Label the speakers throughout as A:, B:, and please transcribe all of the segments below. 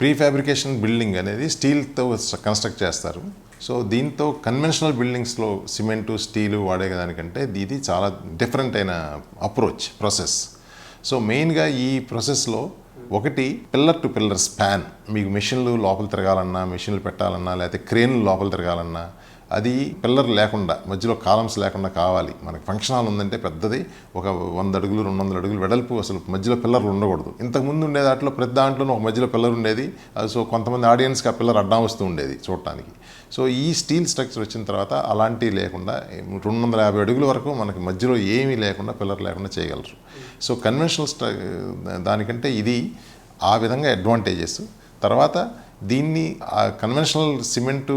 A: Pre fabrication building అనేది స్టీల్తో construct చేస్తారు. సో దీంతో కన్వెన్షనల్ బిల్డింగ్స్లో సిమెంటు స్టీలు వాడే దానికంటే ఇది చాలా డిఫరెంట్ అయిన అప్రోచ్ ప్రాసెస్ సో మెయిన్గా ఈ ప్రాసెస్లో ఒకటి పిల్లర్ టు పిల్లర్ స్పాన్ మీకు మెషిన్లు లోపల తిరగాలన్నా మెషిన్లు పెట్టాలన్నా లేకపోతే క్రేన్లు లోపల తిరగాలన్నా అది పిల్లర్ లేకుండా మధ్యలో కాలమ్స్ లేకుండా కావాలి. మనకి ఫంక్షన్ హాల్ ఉందంటే పెద్దది. ఒక వంద అడుగులు రెండు వందల అడుగులు వెడల్పు అసలు మధ్యలో పిల్లర్లు ఉండకూడదు. ఇంతకుముందు ఉండే దాంట్లో ప్రతి దాంట్లోనూ ఒక మధ్యలో పిల్లర్ ఉండేది. అది సో కొంతమంది ఆడియన్స్కి ఆ పిల్లర్ అడ్డం వస్తూ ఉండేది చూడటానికి. సో ఈ స్టీల్ స్ట్రక్చర్ వచ్చిన తర్వాత అలాంటివి లేకుండా రెండు వందల యాభై అడుగుల వరకు మనకి మధ్యలో ఏమీ లేకుండా పిల్లర్ లేకుండా చేయగలరు. సో కన్వెన్షనల్ స్ట్ర దానికంటే ఇది ఆ విధంగా అడ్వాంటేజెస్ తర్వాత దీన్ని ఆ కన్వెన్షనల్ సిమెంటు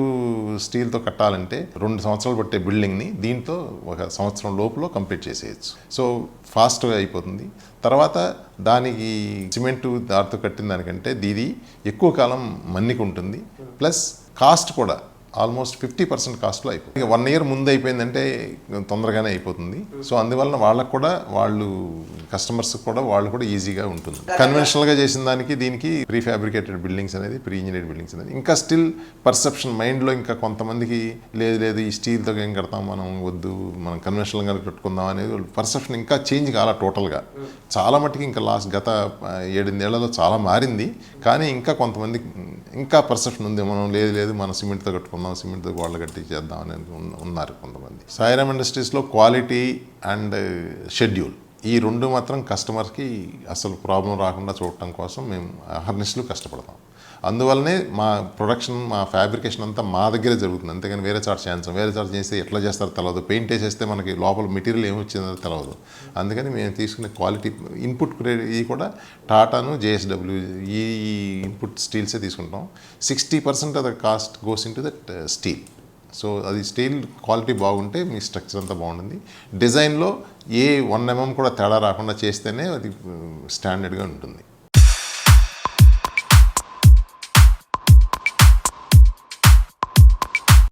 A: స్టీల్తో కట్టాలంటే రెండు సంవత్సరాలు పట్టే బిల్డింగ్ని దీంతో ఒక సంవత్సరం లోపల కంప్లీట్ చేసేయచ్చు. సో ఫాస్ట్గా అయిపోతుంది. తర్వాత దానికి సిమెంటు దారితో కట్టిన దానికంటే దీది ఎక్కువ కాలం మన్నిక ఉంటుంది. ప్లస్ కాస్ట్ కూడా ఆల్మోస్ట్ ఫిఫ్టీ పర్సెంట్ కాస్ట్లో అయిపోతుంది వన్ ఇయర్ ముందు అయిపోయిందంటే తొందరగానే అయిపోతుంది. సో అందువలన వాళ్ళకు కూడా వాళ్ళు కస్టమర్స్ కూడా వాళ్ళు కూడా ఈజీగా ఉంటుంది. కన్వెన్షనల్గా చేసిన దానికి దీనికి ప్రీ ఫ్యాబ్రికేటెడ్ బిల్డింగ్స్ అనేది ప్రీ ఇంజనీర్డ్ బిల్డింగ్స్ అనేది. ఇంకా స్టిల్ పర్సెప్షన్ మైండ్లో ఇంకా కొంతమందికి లేదు లేదు ఈ స్టీల్తో ఏం కడతాం మనం వద్దు మనం కన్వెన్షనల్గా కట్టుకుందాం అనేది పర్సెప్షన్ ఇంకా చేంజ్ కాల టోటల్గా. చాలా మట్టుకు ఇంకా లాస్ట్ గత ఏడెనిమిదేళ్ళలో చాలా మారింది. కానీ ఇంకా కొంతమంది ఇంకా పర్సెప్షన్ ఉంది మనం లేదు లేదు మనం సిమెంట్తో కట్టుకుందాం సిమెంట్తో గోడలు కట్టి చేద్దామని ఉన్నారు కొంతమంది. సాయిరామ్ ఇండస్ట్రీస్లో క్వాలిటీ అండ్ షెడ్యూల్. ఈ రెండు మాత్రం కస్టమర్కి అసలు ప్రాబ్లం రాకుండా చూడటం కోసం మేము అహర్నిస్లు కష్టపడతాం. అందువల్లనే మా ప్రొడక్షన్ మా ఫ్యాబ్రికేషన్ అంతా మా దగ్గరే జరుగుతుంది. అంతేగాని వేరే చాట్ చేయించాం. వేరే చాట్ చేస్తే ఎట్లా చేస్తారో తెలియదు పెయింట్ వేసేస్తే మనకి లోపల మెటీరియల్ ఏమి వచ్చిందో తెలియదు అందుకని మేము తీసుకునే క్వాలిటీ ఇన్పుట్ ఇది కూడా టాటాను జేఎస్డబ్ల్యూ ఈ ఇన్పుట్ స్టీల్సే తీసుకుంటాం. సిక్స్టీ పర్సెంట్ అది cost goes into that steel. So అది స్టీల్ క్వాలిటీ బాగుంటే మీ స్ట్రక్చర్ అంతా బాగుంటుంది. డిజైన్లో ఏ వన్ ఎంఎం కూడా తేడా రాకుండా చేస్తేనే అది స్టాండర్డ్గా ఉంటుంది.